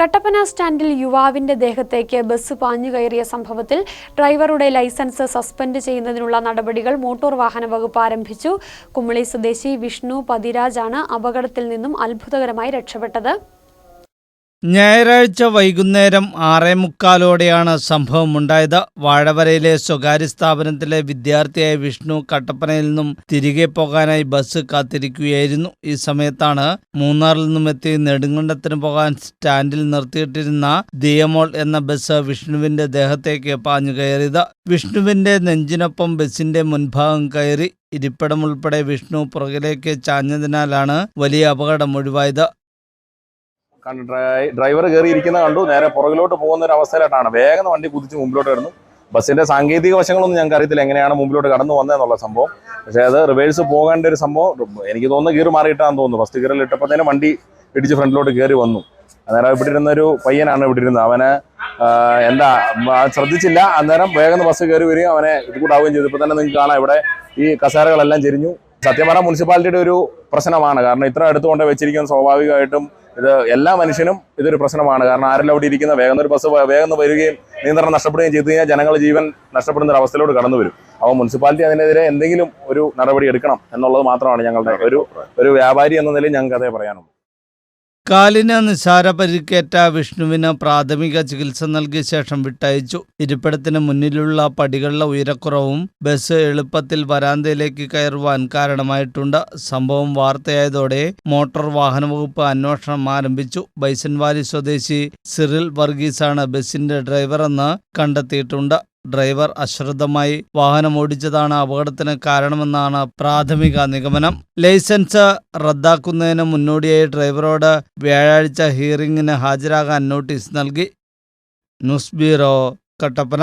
കട്ടപ്പന സ്റ്റാൻഡിൽ യുവാവിന്റെ ദേഹത്തേക്ക് ബസ് പാഞ്ഞു കയറിയ സംഭവത്തിൽ ഡ്രൈവറുടെ ലൈസൻസ് സസ്പെൻഡ് ചെയ്യുന്നതിനുള്ള നടപടികൾ മോട്ടോർ വാഹന വകുപ്പ് ആരംഭിച്ചു. കുമളി സ്വദേശി വിഷ്ണു പതിരാജാണ് അപകടത്തിൽ നിന്നും അത്ഭുതകരമായി രക്ഷപ്പെട്ടത്. ഞായറാഴ്ച വൈകുന്നേരം ആറേ മുക്കാലോടെയാണ് സംഭവമുണ്ടായത്. വാഴവരയിലെ സ്വകാര്യ സ്ഥാപനത്തിലെ വിദ്യാർത്ഥിയായ വിഷ്ണു കട്ടപ്പനയിൽ നിന്നും തിരികെ പോകാനായി ബസ് കാത്തിരിക്കുകയായിരുന്നു. ഈ സമയത്താണ് മൂന്നാറിൽ നിന്നും എത്തി നെടുങ്കണ്ടത്തിന് പോകാൻ സ്റ്റാൻഡിൽ നിർത്തിയിട്ടിരുന്ന ദിയമോൾ എന്ന ബസ് വിഷ്ണുവിന്റെ ദേഹത്തേക്ക് പാഞ്ഞു കയറിയത്. വിഷ്ണുവിന്റെ നെഞ്ചിനൊപ്പം ബസിന്റെ മുൻഭാഗം കയറി ഇരിപ്പിടം ഉൾപ്പെടെ വിഷ്ണു പുറകിലേക്ക് ചാഞ്ഞതിനാലാണ് വലിയ അപകടം ഒഴിവായത്. ഡ്രൈവർ കയറിയിരിക്കുന്ന കണ്ടു നേരെ പുറകിലോട്ട് പോകുന്ന ഒരു അവസ്ഥയിലായിട്ടാണ് വേഗം വണ്ടി കുതിച്ച് മുമ്പിലോട്ട് വരുന്നു ബസ്സിന്റെ സാങ്കേതിക വശങ്ങളൊന്നും ഞങ്ങൾക്ക് അറിയത്തില്ല എങ്ങനെയാണ് മുമ്പിലോട്ട് കടന്നു വന്നതെന്നുള്ള സംഭവം. പക്ഷേ അത് റിവേഴ്സ് പോകേണ്ട ഒരു സംഭവം എനിക്ക് തോന്നുന്നു ഗിയർ മാറിയിട്ടാന്ന് തോന്നുന്നു. ഫസ്റ്റ് ഗിയറിൽ ഇട്ടപ്പോൾ തന്നെ വണ്ടി ഇടിച്ച് ഫ്രണ്ടിലോട്ട് കയറി വന്നു. അന്നേരം ഇവിടെ ഇരുന്ന ഒരു പയ്യനാണ് ഇവിടെ ഇരുന്നത്. അവന് എന്താ ശ്രദ്ധിച്ചില്ല. അന്നേരം വേഗം ബസ് കയറി വരികയും അവനെ ഇത് കൂടാവുകയും ചെയ്തു. ഇപ്പൊ തന്നെ നിങ്ങൾക്ക് കാണാം ഇവിടെ ഈ കസേരകളെല്ലാം ചെരിഞ്ഞു. സത്യം മുനിസിപ്പാലിറ്റിയുടെ ഒരു പ്രശ്നമാണ്. കാരണം ഇത്ര അടുത്തുകൊണ്ട് വെച്ചിരിക്കുന്ന സ്വാഭാവികമായിട്ടും ഇത് എല്ലാ മനുഷ്യനും ഇതൊരു പ്രശ്നമാണ്. കാരണം ആരെല്ലാം അവിടെ ഇരിക്കുന്ന വേഗം ഒരു ബസ് വേഗം വരികയും നിയന്ത്രണം നഷ്ടപ്പെടുകയും ചെയ്തു കഴിഞ്ഞാൽ ജനങ്ങളുടെ ജീവൻ നഷ്ടപ്പെടുന്ന ഒരു അവസ്ഥയിലോട്ട് കടന്നു വരും. അപ്പോൾ മുനിസിപ്പാലിറ്റി അതിനെതിരെ എന്തെങ്കിലും ഒരു നടപടി എടുക്കണം എന്നുള്ളത് മാത്രമാണ് ഞങ്ങളുടെ ഒരു ഒരു വ്യാപാരി എന്ന നിലയിൽ ഞങ്ങൾക്ക് അതേ പറയാനുള്ളൂ. കാലിന് നിസാര പരിക്കേറ്റ വിഷ്ണുവിന് പ്രാഥമിക ചികിത്സ നൽകിയ ശേഷം വിട്ടയച്ചു. ഇരിപ്പിടത്തിന് മുന്നിലുള്ള പടികളുടെ ഉയരക്കുറവും ബസ് എളുപ്പത്തിൽ വരാന്തയിലേക്ക് കയറുവാൻ കാരണമായിട്ടുണ്ട്. സംഭവം വാർത്തയായതോടെ മോട്ടോർ വാഹന വകുപ്പ് അന്വേഷണം ആരംഭിച്ചു. ബൈസൻവാലി സ്വദേശി സിറിൽ വർഗീസാണ് ബസിന്റെ ഡ്രൈവറെന്ന് കണ്ടെത്തിയിട്ടുണ്ട്. ഡ്രൈവർ അശ്രദ്ധമായി വാഹനം ഓടിച്ചതാണ് അപകടത്തിന് കാരണമെന്നാണ് പ്രാഥമിക നിഗമനം. ലൈസൻസ് റദ്ദാക്കുന്നതിന് മുന്നോടിയായി ഡ്രൈവറോട് വ്യാഴാഴ്ച ഹിയറിംഗിന് ഹാജരാകാൻ നോട്ടീസ് നൽകി. News bureau Kattappana.